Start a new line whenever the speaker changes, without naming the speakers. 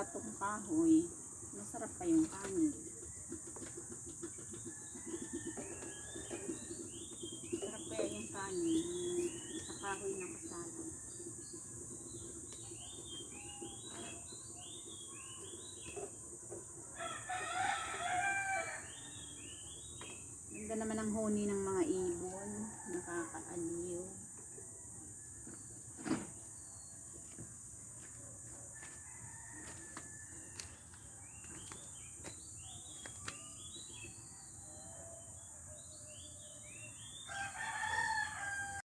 panggatong kahoy, masarap pa yung kanin. Masarap pa yung kanin sa kahoy na kasado. Ganda naman ang honi ng mga ibon.